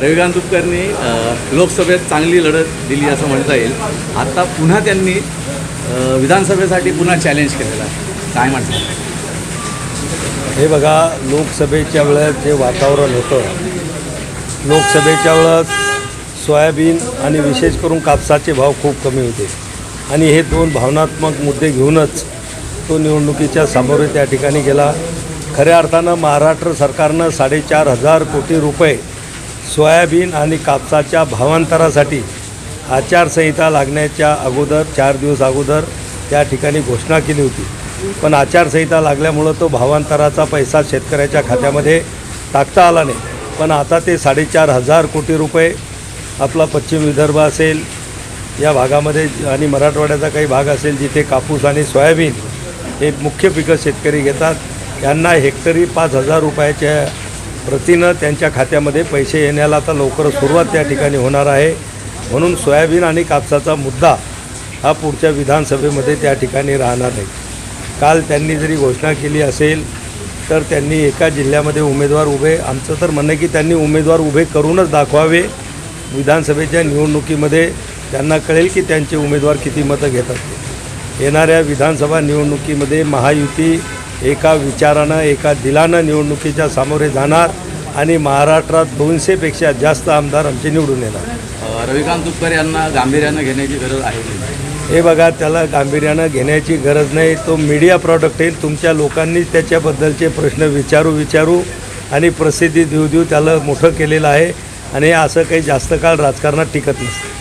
रविकांत तुपकरनी लोकसभेत चांगली लढत दिली असं म्हणता येईल. आता पुन्हा त्यांनी विधानसभेसाठी पुन्हा चॅलेंज केलेलं आहे. काय म्हणतात हे बघा लोकसभेच्या वेळेस जे वातावरण होतं लोकसभेच्या वेळेस सोयाबीन आणि विशेष करून कापसाचे भाव खूप कमी होते. आणि हे दोन भावनात्मक मुद्दे घेऊनच तो निवडणुकीच्या सामोरे त्या ठिकाणी गेला. खऱ्या अर्थानं महाराष्ट्र सरकारनं साडेचार हजार कोटी रुपये सोयाबीन आणि कापसाच्या भावांतरासाठी आचारसंहिता लागण्याच्या अगोदर चार दिवस अगोदर त्या ठिकाणी घोषणा केली होती. पण आचारसंहिता लागल्यामुळं तो भावांतराचा पैसा शेतकऱ्याच्या खात्यामध्ये टाकता आला नाही. पण आता ते साडेचार हजार कोटी रुपये आपला पश्चिम विदर्भ असेल या भागामध्ये आणि मराठवाड्याचा काही भाग असेल जिथे कापूस आणि सोयाबीन हे मुख्य पिकं शेतकरी घेतात यांना हेक्टरी पाच हजार रुपयाच्या प्रतीनं त्यांच्या खात्यामध्ये पैसे येण्याला आता लवकरच सुरुवात त्या ठिकाणी होणार आहे. म्हणून सोयाबीन आणि कापसाचा मुद्दा हा पुढच्या विधानसभेमध्ये त्या ठिकाणी राहणार नाही. काल त्यांनी जरी घोषणा केली असेल तर त्यांनी एका जिल्ह्यामध्ये उमेदवार उभे आमचं तर म्हणणं आहे की त्यांनी उमेदवार उभे करूनच दाखवावे. विधानसभेच्या निवडणुकीमध्ये त्यांना कळेल की त्यांचे उमेदवार किती मतं घेतात. येणाऱ्या विधानसभा निवडणुकीमध्ये महायुती एका विचारानं एका दिलानं निवडणुकीच्या सामोरे जाणार आणि महाराष्ट्रात दोनशेपेक्षा जास्त आमदार आमचे निवडून येणार. रविकांत तुपकर यांना गांभीर्यानं घेण्याची गरज आहे? हे बघा त्याला गांभीर्यानं घेण्याची गरज नाही. तो मीडिया प्रॉडक्ट आहे तुमच्या लोकांनीच त्याच्याबद्दलचे प्रश्न विचारू विचारू आणि प्रसिद्धी देऊ देऊ त्याला मोठं केलेलं आहे. आणि हे असं काही जास्त काळ राजकारणात टिकत नसतं.